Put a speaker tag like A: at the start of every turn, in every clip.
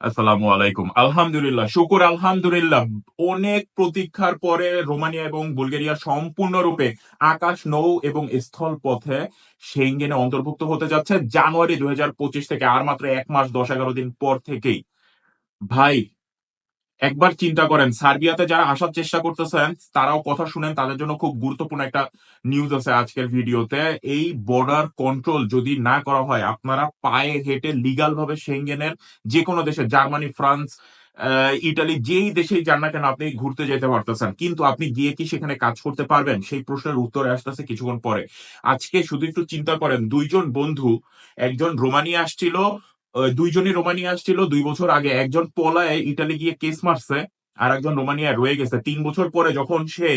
A: আসসালামু আলাইকুম। আলহামদুলিল্লাহ, শুকুর আলহামদুলিল্লাহ। অনেক প্রতীক্ষার পরে রোমানিয়া এবং বুলগেরিয়া সম্পূর্ণরূপে আকাশ, নৌ এবং স্থল পথে সেঙ্গেনে অন্তর্ভুক্ত হতে যাচ্ছে। জানুয়ারি দু হাজার পঁচিশ থেকে আর মাত্র এক মাস দশ এগারো দিন পর থেকেই। ভাই একবার চিন্তা করেন, সার্বিয়াতে যারা আসার চেষ্টা করতেছেন, তারাও কথা শুনেন, তাদের জন্য খুব গুরুত্বপূর্ণ একটা নিউজ আছে আজকের ভিডিওতে। এই বর্ডার কন্ট্রোল যদি না করা হয়, আপনারা পায়ে হেঁটে লিগাল ভাবে সেঙ্গেনের যে কোনো দেশে জার্মানি ফ্রান্স ইটালি যেই দেশেই যান না কেন, আপনি ঘুরতে যেতে পারতেছেন। কিন্তু আপনি গিয়ে কি সেখানে কাজ করতে পারবেন? সেই প্রশ্নের উত্তরে আসতেছে কিছুক্ষণ পরে। আজকে শুধু একটু চিন্তা করেন, দুইজন বন্ধু, একজন রোমানিয়া আসছিল দুইজনই রোমানিয়া আসছিল, দুই বছর আগে। একজন পলায় ইটালি গিয়ে কেস মারছে, আর একজন রোমানিয়া রয়ে গেছে। তিন বছর পরে যখন সে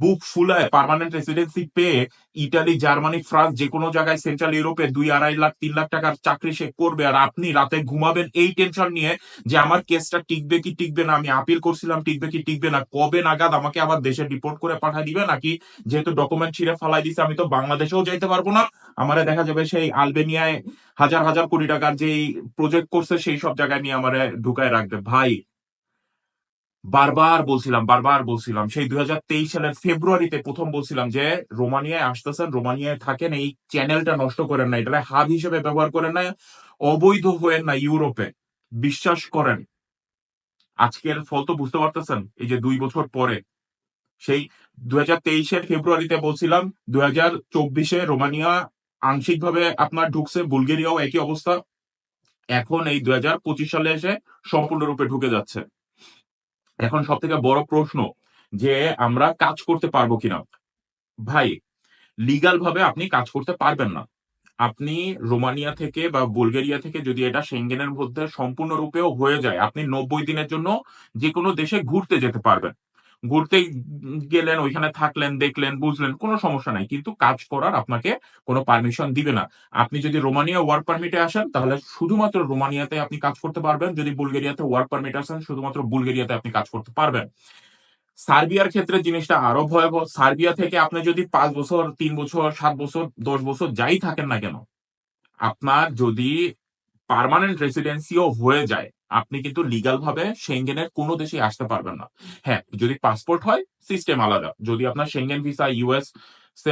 A: বুক ফুলায় পার্মানেন্ট রেসিডেন্সি পেয়ে ইটালি জার্মানি ফ্রান্স যে কোনো জায়গায় সেন্ট্রাল ইউরোপে দুই আড়াই লাখ, তিন লাখ টাকার চাকরি সে করবে। আর আপনি রাতে ঘুমাবেন এই টেনশন নিয়ে যে আমার কেসটা টিকবে কি টিকবে না? আমি আপিল করছিলাম, টিকবে কি টিকবে না? কবে নাগাদ আমাকে আবার দেশে রিপোর্ট করে পাঠিয়ে দিবে? নাকি যেহেতু ডকুমেন্ট ছিঁড়ে ফালাই দিছে, আমি তো বাংলাদেশেও যাইতে পারব না। আমারে দেখা যাবে সেই আলবেনিয়ায় হাজার হাজার কোটি টাকার যেই প্রজেক্ট করছে, সেই সব জায়গায় নিয়ে আমার ঢুকায় রাখবে। ভাই বারবার বলছিলাম বারবার বলছিলাম। সেই দুই হাজার তেইশ সালের ফেব্রুয়ারিতে প্রথম বলছিলাম যে, রোমানিয়ায় আসতেছেন, রোমানিয়ায় থাকেন, এই চ্যানেলটা নষ্ট করেন না এটা হাব হিসেবে ব্যবহার করেন না অবৈধ হয়েন না ইউরোপে। বিশ্বাস করেন। আজকের ফল তো বুঝতে পারতেছেন, এই যে দুই বছর পরে। সেই দুই হাজার তেইশের ফেব্রুয়ারিতে বলছিলাম, দুই হাজার চব্বিশে রোমানিয়া আংশিকভাবে আপনার ঢুকছে, বুলগেরিয়াও একই অবস্থা। এখন এই দুই হাজার পঁচিশ সালে এসে সম্পূর্ণরূপে ঢুকে যাচ্ছে। এখন সব থেকে বড় প্রশ্ন যে আমরা কাজ করতে পারব কিনা। ভাই লিগাল ভাবে আপনি কাজ করতে পারবেন না। আপনি রোমানিয়া থেকে বা বুলগেরিয়া থেকে যদি এটা সেঙ্গেনের মধ্যে সম্পূর্ণরূপেও হয়ে যায়, আপনি নব্বই দিনের জন্য যে কোনো দেশে ঘুরতে যেতে পারবেন। ঘুরতে গেলেন, ওইখানে থাকলেন, দেখলেন, বুঝলেন, কোনো সমস্যা নাই। কিন্তু কাজ করার আপনাকে কোনো পারমিশন দিবে না। আপনি যদি রোমানিয়া ওয়ার্ক পারমিটে আসেন, তাহলে শুধুমাত্র রোমানিয়াতে আপনি কাজ করতে পারবেন। যদি বুলগেরিয়াতে ওয়ার্ক পারমিট আসেন, শুধুমাত্র বুলগেরিয়াতে আপনি কাজ করতে পারবেন। সার্বিয়ার ক্ষেত্রে জিনিসটা আরও ভয়াবহ। সার্বিয়া থেকে আপনি যদি পাঁচ বছর, তিন বছর, সাত বছর, দশ বছর যাই থাকেন না কেন, আপনার যদি পার্মানেন্ট রেসিডেন্সিও হয়ে যায় আপনি কিন্তু লিগাল ভাবে সেঙ্গেনের কোনো দেশে আসতে পারবেন না। হ্যাঁ যদি পাসপোর্ট হয় সিস্টেম আলাদা। যদি আপনার সেঙ্গেন ভিসা ইউএস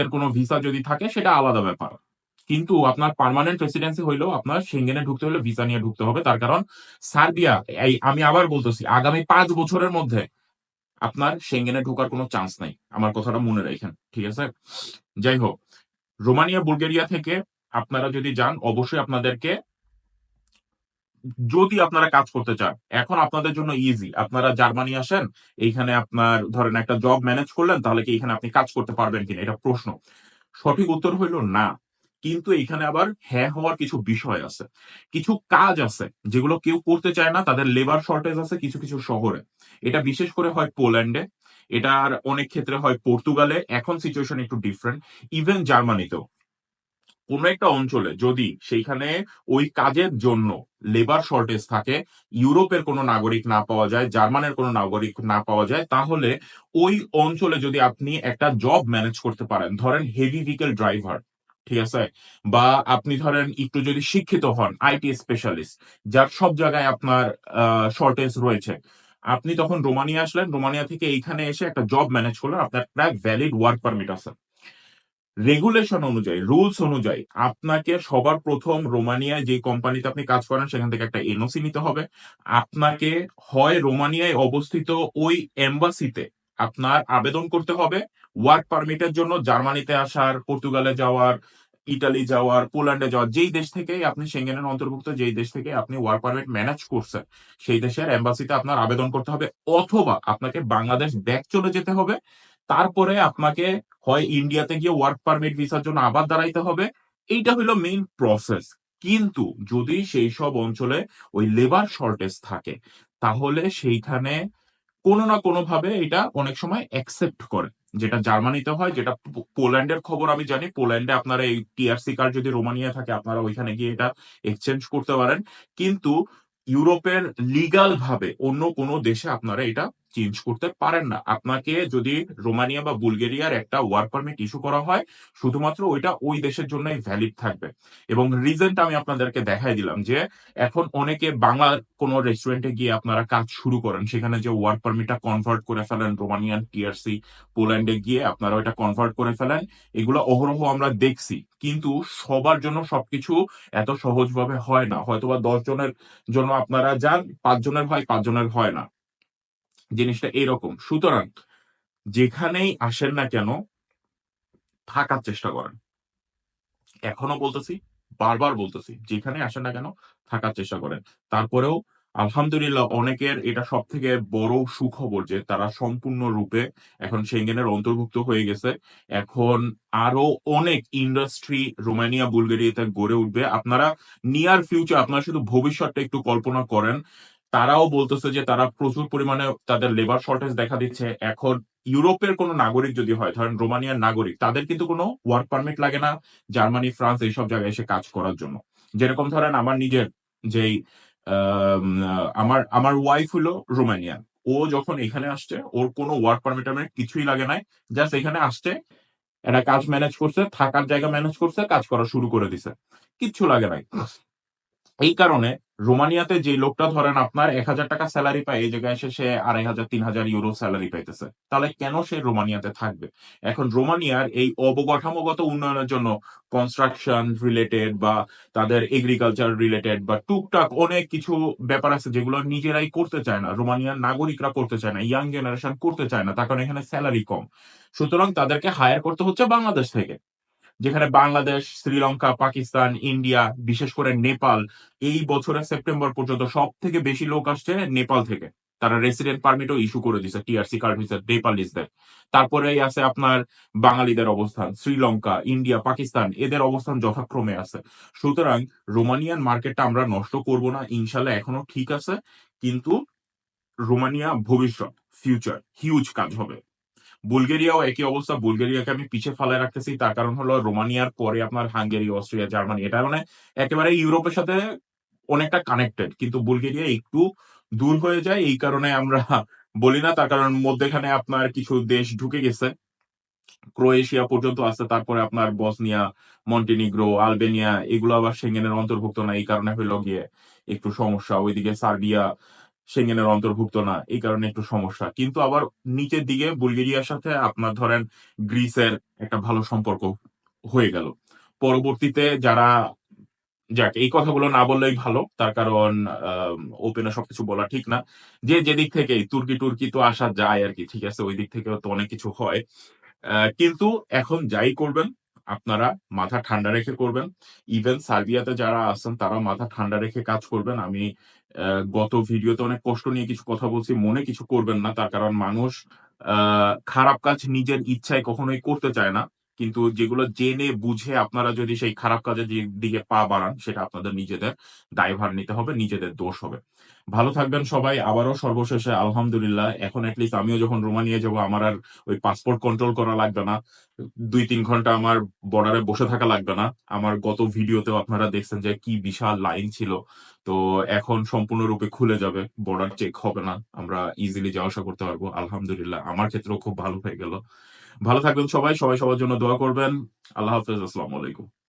A: এর কোনো ভিসা যদি থাকে, সেটা আলাদা ব্যাপার। কিন্তু আপনার পার্মানেন্ট রেসিডেন্সি হইলেও আপনার সেঙ্গেনে ঢুকতে হলে ভিসা নিয়ে ঢুকতে হবে। তার কারণ সার্বিয়া, এই আমি আবার বলতেছি, আগামী পাঁচ বছরের মধ্যে আপনার সেঙ্গেনে ঢোকার কোনো চান্স নাই। আমার কথাটা মনে রাখেন, ঠিক আছে? যাই হোক, রোমানিয়া, বুলগেরিয়া থেকে আপনারা যদি যান, অবশ্যই আপনাদেরকে যদি আপনারা কাজ করতে চান, এখন আপনাদের জন্য ইজি আপনারা জার্মানি আসেন, এইখানে আপনার ধরেন একটা জব ম্যানেজ করলেন, তাহলে কি এখানে আপনি কাজ করতে পারবেন কিনা? এটা প্রশ্ন। সঠিক উত্তর হইল না। কিন্তু এখানে আবার হ্যাঁ হওয়ার কিছু বিষয় আছে। কিছু কাজ আছে, যেগুলো কেউ করতে চায় না, তাদের লেবার শর্টেজ আছে কিছু কিছু শহরে। এটা বিশেষ করে হয় পোল্যান্ডে। এটার অনেক ক্ষেত্রে হয় পর্তুগালে। এখন সিচুয়েশন একটু ডিফারেন্ট ইভেন জার্মানিতেও। কোন একটা অঞ্চলে যদি সেইখানে ওই কাজের জন্য লেবার শর্টেজ থাকে, ইউরোপের কোনো নাগরিক না পাওয়া যায়, জার্মানের কোনো নাগরিক না পাওয়া যায়, তাহলে ওই অঞ্চলে যদি আপনি একটা জব ম্যানেজ করতে পারেন, ধরেন হেভি ভেহিকেল ড্রাইভার ঠিক আছে? বা আপনি ধরেন একটু যদি শিক্ষিত হন আইটি স্পেশালিস্ট যার সব জায়গায় আপনার শর্টেজ রয়েছে, আপনি তখন রোমানিয়া আসলেন, রোমানিয়া থেকে এইখানে এসে একটা জব ম্যানেজ করলেন, আপনার একটা ভ্যালিড ওয়ার্ক পারমিট আছে। রেগুলেশন অনুযায়ী রুলস অনুযায়ী আপনাকে সবার প্রথম রোমানিয়ায় যে কোম্পানিতে আপনি কাজ করেন, সেখান থেকে একটা এনওসি নিতে হবে। আপনাকে হয় রোমানিয়ায় অবস্থিত ওই এম্বাসিতে আপনার আবেদন করতে হবে ওয়ার্ক পারমিটের জন্য জার্মানিতে আসার, পর্তুগালে যাওয়ার, ইটালি যাওয়ার, পোল্যান্ডে যাওয়ার, যেই দেশ থেকে আপনি সেঙ্গেনের অন্তর্ভুক্ত, যেই দেশ থেকে আপনি ওয়ার্ক পারমিট ম্যানেজ করছেন, সেই দেশের এম্বাসিতে আপনার আবেদন করতে হবে। অথবা আপনাকে বাংলাদেশ ব্যাক চলে যেতে হবে তারপরে আপনাকে হয় ইন্ডিয়াতে গিয়ে ওয়ার্ক পারমিট ভিসার জন্য আবার দাঁড়াইতে হবে। এইটা হলো মেইন প্রসেস কিন্তু যদি সেই সব অঞ্চলে ওই লেবার শর্টেজ থাকে, তাহলে সেইখানে কোনো না কোনো ভাবে এটা অনেক সময় অ্যাকসেপ্ট করে। যেটা জার্মানিতে হয়, যেটা পোল্যান্ডের খবর আমি জানি। পোল্যান্ডে আপনারা এই টিআরসি কার্ড যদি রোমানিয়া থাকে, আপনারা ওইখানে গিয়ে এটা এক্সচেঞ্জ করতে পারেন। কিন্তু ইউরোপের লিগাল ভাবে অন্য কোনো দেশে আপনারা এটা চেঞ্জ করতে পারেন না। আপনাকে যদি রোমানিয়া বা বুলগেরিয়ার একটা ওয়ার্ক পারমিট ইস্যু করা হয়, শুধুমাত্র ওইটা ওই দেশের জন্যই ভ্যালিড থাকবে। এবং রিজনটা আমি আপনাদেরকে দেখাই দিলাম যে, এখন অনেকে বাংলা কোনো রেস্টুরেন্টে গিয়ে আপনারা কাজ শুরু করেন, সেখানে যে ওয়ার্ক পারমিটটা কনভার্ট করে ফেলেন, রোমানিয়ান টিআরসি পোল্যান্ডে গিয়ে আপনারা ওইটা কনভার্ট করে ফেলেন, এগুলো অহরহ আমরা দেখছি। কিন্তু সবার জন্য সবকিছু এত সহজভাবে হয় না। হয়তোবা দশ জনের জন্য আপনারা যান পাঁচ জনের হয় পাঁচ জনের হয় না। জিনিসটা এরকম। সুতরাং যেখানেই আসেন না কেন, থাকার চেষ্টা করেন। এখনও বলতেছি, বারবার বলতেছি, যেখানে আসেন না কেন, থাকার চেষ্টা করেন। তারপরেও আলহামদুলিল্লাহ অনেকের এটা সব থেকে বড় সুখবর যে তারা সম্পূর্ণ রূপে এখন সেঙ্গেনের অন্তর্ভুক্ত হয়ে গেছে। এখন আরও অনেক ইন্ডাস্ট্রি রোমানিয়া, বুলগেরিয়াতে গড়ে উঠবে। আপনারা নিয়ার ফিউচার আপনারা শুধু ভবিষ্যৎটা একটু কল্পনা করেন তারাও বলতেছে যে তারা প্রচুর পরিমাণে তাদের লেবার শর্টেজ দেখা দিচ্ছে। এখন ইউরোপের কোনো নাগরিক যদি হয় ধরেন রোমানিয়ার নাগরিক তাদের কিন্তু কোনো ওয়ার্ক পারমিট লাগে না জার্মানি ফ্রান্স এইসব জায়গায় এসে কাজ করার জন্য। যেরকম ধরেন আমার নিজের যেই আম, আমার আমার ওয়াইফ হলো রোমানিয়ান। ও যখন এখানে আসছে ওর কোনো ওয়ার্ক পারমিট কিছুই লাগে নাই। জাস্ট এখানে আসছে একটা কাজ ম্যানেজ করছে থাকার জায়গা ম্যানেজ করছে কাজ করা শুরু করে দিছে। কিচ্ছু লাগে নাই। এই কারণে রোমানিয়াতে যে লোকটা ধরেন আপনার এক হাজার টাকা স্যালারি পায়, এই জায়গায় এসে সে আড়াই হাজার, তিন হাজার ইউরো স্যালারি পাইতেছে। তাহলে কেন সে রোমানিয়াতে থাকবে? এখন রোমানিয়ার এই অবকাঠামোগত উন্নয়নের জন্য কনস্ট্রাকশন রিলেটেড বা তাদের এগ্রিকালচার রিলেটেড বা টুকটাক অনেক কিছু ব্যাপার আছে যেগুলো নিজেরাই করতে চায় না। রোমানিয়ার নাগরিকরা করতে চায় না ইয়াং জেনারেশন করতে চায় না, তার কারণ এখানে স্যালারি কম। সুতরাং তাদেরকে হায়ার করতে হচ্ছে বাংলাদেশ থেকে। যেখানে বাংলাদেশ, শ্রীলঙ্কা, পাকিস্তান, ইন্ডিয়া, বিশেষ করে নেপাল এই বছরের সেপ্টেম্বর পর্যন্ত সব থেকে বেশি লোক আসছে নেপাল থেকে। তারা রেসিডেন্ট পারমিটও ইস্যু করে দিছে টিআরসি কার্ড হয়েছে নেপালিসদের তারপরেই আছে আপনার বাঙালিদের অবস্থান, শ্রীলঙ্কা, ইন্ডিয়া, পাকিস্তান, এদের অবস্থান যথাক্রমে আছে। সুতরাং রোমানিয়ান মার্কেটটা আমরা নষ্ট করব না, ইনশাল্লাহ এখনও ঠিক আছে, কিন্তু রোমানিয়া ভবিষ্যৎ ফিউচার হিউজ কাজ হবে। বুলগেরিয়াও একই অবস্থা। বুলগেরিয়াকে আমি পিছিয়ে ফেলায় রাখতেছি। তার কারণ হলো রোমানিয়ার পরে আপনার হাঙ্গেরি, অস্ট্রিয়া, জার্মানি। এটা মানে একেবারে ইউরোপের সাথে অনেকটা কানেক্টেড কিন্তু বুলগেরিয়া একটু দূর হয়ে যায়। এই কারণে আমরা বলি না। তার কারণ মধ্যেখানে আপনার কিছু দেশ ঢুকে গেছে। ক্রোয়েশিয়া পর্যন্ত আছে। তারপরে আপনার বসনিয়া, মন্টিনিগ্রো, আলবেনিয়া, এগুলো আবার সেঙ্গেনের অন্তর্ভুক্ত না। এই কারণে হইল গিয়ে একটু সমস্যা। ওইদিকে সার্বিয়া সেঙ্গেনের অন্তর্ভুক্ত না, এই কারণে একটু সমস্যা। কিন্তু আবার নিচের দিকে বুলগেরিয়ার সাথে আপনার ধরেন গ্রিসের একটা ভালো সম্পর্ক হয়ে গেল। পরবর্তীতে যারা, যাক, এই কথাগুলো না বললেই ভালো, তার কারণ ওপেনে সবকিছু বলা ঠিক না। যে যেদিক থেকে তুর্কি টুর্কি তো আসা যায় আর কি, ঠিক আছে ওই দিক থেকেও তো অনেক কিছু হয়। কিন্তু এখন যাই করবেন আপনারা মাথা ঠান্ডা রেখে করবেন। ইভেন সার্বিয়াতে যারা আছেন, তারা মাথা ঠান্ডা রেখে কাজ করবেন। আমি গত ভিডিওতে অনেক কষ্ট নিয়ে কিছু কথা বলছি, মনে কিছু করবেন না। তার কারণ মানুষ খারাপ কাজ নিজের ইচ্ছায় কখনোই করতে চায় না। কিন্তু যেগুলো জেনে বুঝে আপনারা যদি সেই খারাপ কাজের দিকে পা বাড়ান, সেটা আপনাদের নিজেদের দায়ভার নিতে হবে, নিজেদের দোষ হবে। ভালো থাকবেন সবাই, আবারও সর্বশেষে আলহামদুলিল্লাহ। এখন অ্যাটলিস্ট আমিও যখন রোমানিয়া যাব, আমার আর ওই পাসপোর্ট কন্ট্রোল করা লাগবে না। দুই তিন ঘণ্টা আমার বর্ডারে বসে থাকা লাগবে না। আমার গত ভিডিওতেও আপনারা দেখছেন যে কি বিশাল লাইন ছিল। তো এখন সম্পূর্ণরূপে খুলে যাবে বর্ডার চেক হবে না। আমরা ইজিলি যাওয়া আসা করতে পারব। আলহামদুলিল্লাহ, আমার ক্ষেত্রেও খুব ভালো হয়ে গেল। ভালো থাকবেন সবাই সবাই সবার জন্য দোয়া করবেন। আল্লাহ হাফেজ আসসালামু আলাইকুম।